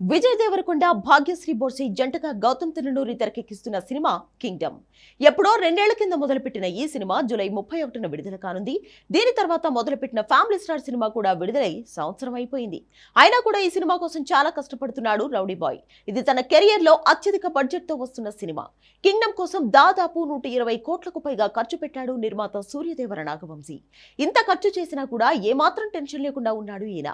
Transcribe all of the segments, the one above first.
విజయ్ దేవరకొండ భాగ్యశ్రీ బోర్సే జంటగా గౌతమ్ తిరునూరి తెరకెక్కిస్తున్న cinema Kingdom. ఎప్పుడో రెండేళ్ళ కింద మొదలుపెట్టిన ఈ సినిమా జూలై ముప్పై ఒకటిన విడుదల కానుంది. దీని తర్వాత మొదలుపెట్టిన ఫ్యామిలీ స్టార్ సినిమా కూడా విడుదలై సంవత్సరం అయిపోయింది. అయినా కూడా ఈ సినిమా కోసం చాలా కష్టపడుతున్నాడు రౌడీ బాయ్. ఇది తన కెరియర్లో అత్యధిక బడ్జెట్తో వస్తున్న సినిమా. కింగ్డమ్ కోసం దాదాపు నూట ఇరవై కోట్లకు పైగా ఖర్చు పెట్టాడు నిర్మాత సూర్యదేవర నాగవంశీ. ఇంత ఖర్చు చేసినా కూడా ఏమాత్రం టెన్షన్ లేకుండా ఉన్నాడు ఈయన.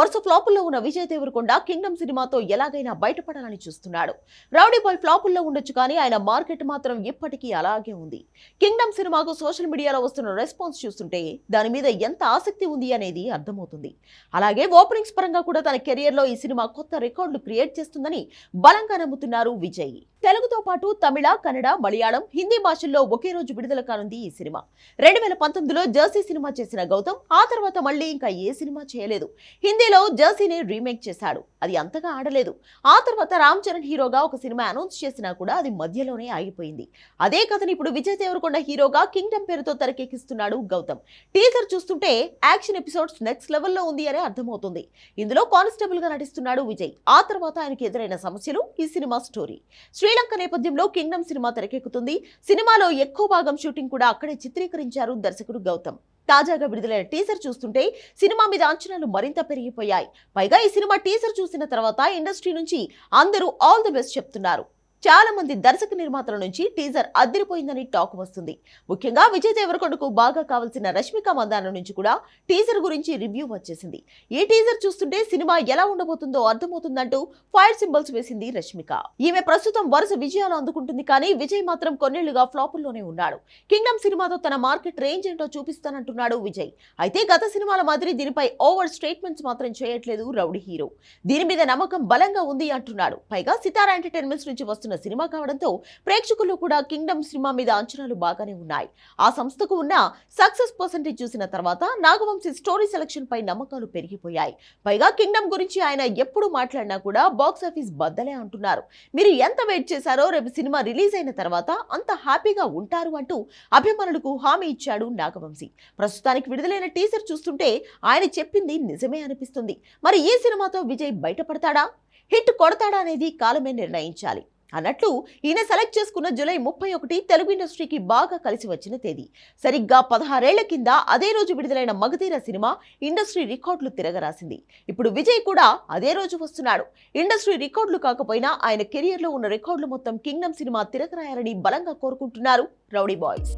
వరుస ఫ్లాపుల్లో ఉన్న విజయ్ దేవరకొండ కింగ్డమ్ సినిమాతో ఎలాగైనా బయటపడాలని చూస్తున్నాడు. రౌడీ బాయ్ ఫ్లాపుల్లో ఉండొచ్చు కానీ ఆయన మార్కెట్ మాత్రం ఇప్పటికీ అలాగే ఉంది. కింగ్డమ్ సినిమాకు సోషల్ మీడియాలో వస్తున్న రెస్పాన్స్ చూస్తుంటే దాని మీద ఎంత ఆసక్తి ఉంది అనేది అర్థమవుతుంది. అలాగే ఓపెనింగ్స్ పరంగా కూడా తన కెరియర్లో ఈ సినిమా కొత్త రికార్డులు క్రియేట్ చేస్తుందని బలంగా నమ్ముతున్నారు విజయ్. తెలుగుతో పాటు తమిళ కన్నడ మలయాళం హిందీ భాషల్లో ఒకే రోజు విడుదల కానుంది ఈ సినిమా. రెండు వేల పంతొమ్మిదిలో జర్సీ సినిమా చేసిన గౌతమ్ ఆ తర్వాత మళ్ళీ ఇంకా ఏ సినిమా చేయలేదు. హిందీలో జర్సీని రీమేక్ చేశాడు. అది అంతగా ఆడలేదు. ఆ తర్వాత రామ్ చరణ్ హీరోగా ఒక సినిమా అనౌన్స్ చేసినా కూడా అది మధ్యలోనే ఆగిపోయింది. అదే కథని ఇప్పుడు విజయ్ దేవరకొండ హీరోగా కింగ్డమ్ పేరుతో తెరకెక్కిస్తున్నాడు గౌతమ్. టీజర్ చూస్తుంటే యాక్షన్ ఎపిసోడ్స్ నెక్స్ట్ లెవెల్లో ఉంది అని అర్థమవుతుంది. ఇందులో కానిస్టేబుల్గా నటిస్తున్నాడు విజయ్. ఆ తర్వాత ఆయనకు ఎదురైన సమస్యలు ఈ సినిమా స్టోరీ. శ్రీలంక నేపథ్యంలో కింగ్డమ్ సినిమా తెరకెక్కుతుంది. సినిమాలో ఎక్కువ భాగం షూటింగ్ కూడా అక్కడే చిత్రీకరించారు దర్శకుడు గౌతమ్. తాజాగా విడుదలైన టీజర్ చూస్తుంటే సినిమా మీద అంచనాలు మరింత పెరిగిపోయాయి. పైగా ఈ సినిమా టీజర్ చూసిన తర్వాత ఇండస్ట్రీ నుంచి అందరూ ఆల్ ది బెస్ట్ చెప్తున్నారు. చాలా మంది దర్శక నిర్మాతల నుంచి టీజర్ అదిరిపోయిందని టాక్ వస్తుంది. ముఖ్యంగా విజయ్ దేవరకొండకు బాగా కావాల్సిన రష్మిక మందాన నుంచి కూడా టీజర్ గురించి రివ్యూ వచ్చేసింది. ఈ టీజర్ చూస్తుంటే సినిమా ఎలా ఉండబోతుందో అర్థమవుతుందంటూ ఫైర్ సింబల్స్ వేసింది రష్మిక. ఈమె ప్రస్తుతం వరుస విజయాలు అందుకుంటుంది కానీ విజయ్ మాత్రం కొన్నేళ్ళుగా ఫ్లాపుల్లోనే ఉన్నాడు. కింగ్డమ్ సినిమాతో తన మార్కెట్ రేంజ్ ఏంటో చూపిస్తానంటున్నాడు విజయ్. అయితే గత సినిమాల మాదిరి దీనిపై ఓవర్ స్టేట్మెంట్స్ మాత్రం చేయట్లేదు రౌడీ హీరో. దీని మీద నమ్మకం బలంగా ఉంది అంటున్నాడు. పైగా సితారా ఎంటర్టైన్మెంట్స్ నుంచి వస్తున్న సినిమా కావడంతో ప్రేక్షకులు కూడా కింగ్డమ్ సినిమా మీద అంచనాలు బాగానే ఉన్నాయి. ఆ సంస్థకు ఉన్న సక్సెస్ పర్సెంటేజ్ చూసిన తర్వాత నాగవంశీ స్టోరీ సెలక్షన్ పై నమ్మకాలు పెరిగిపోయాయి. పైగా కింగ్డమ్ గురించి ఆయన ఎప్పుడు మాట్లాడినా కూడా బాక్స్ ఆఫీస్ బద్దలే అంటున్నారు. మీరు ఎంత వెయిట్ చేశారో రేపు సినిమా రిలీజ్ అయిన తర్వాత అంత హ్యాపీగా ఉంటారు అంటూ అభిమానులకు హామీ ఇచ్చాడు నాగవంశీ. ప్రస్తుతానికి విడుదలైన టీజర్ చూస్తుంటే ఆయన చెప్పింది నిజమే అనిపిస్తుంది. మరి ఈ సినిమాతో విజయ్ బయటపడతాడా? హిట్ కొడతాడా అనేది కాలమే నిర్ణయించాలి. అన్నట్లు ఈయన సెలెక్ట్ చేసుకున్న జూలై ముప్పై ఒకటి తెలుగు ఇండస్ట్రీకి బాగా కలిసి వచ్చిన తేదీ. సరిగ్గా పదహారేళ్ళ కింద అదే రోజు విడుదలైన మగధీర సినిమా ఇండస్ట్రీ రికార్డులు తిరగరాసింది. ఇప్పుడు విజయ్ కూడా అదే రోజు వస్తున్నాడు. ఇండస్ట్రీ రికార్డులు కాకపోయినా ఆయన కెరియర్లో ఉన్న రికార్డులు మొత్తం కింగ్డమ్ సినిమా తిరగరాయాలని బలంగా కోరుకుంటున్నారు రౌడీ బాయ్స్.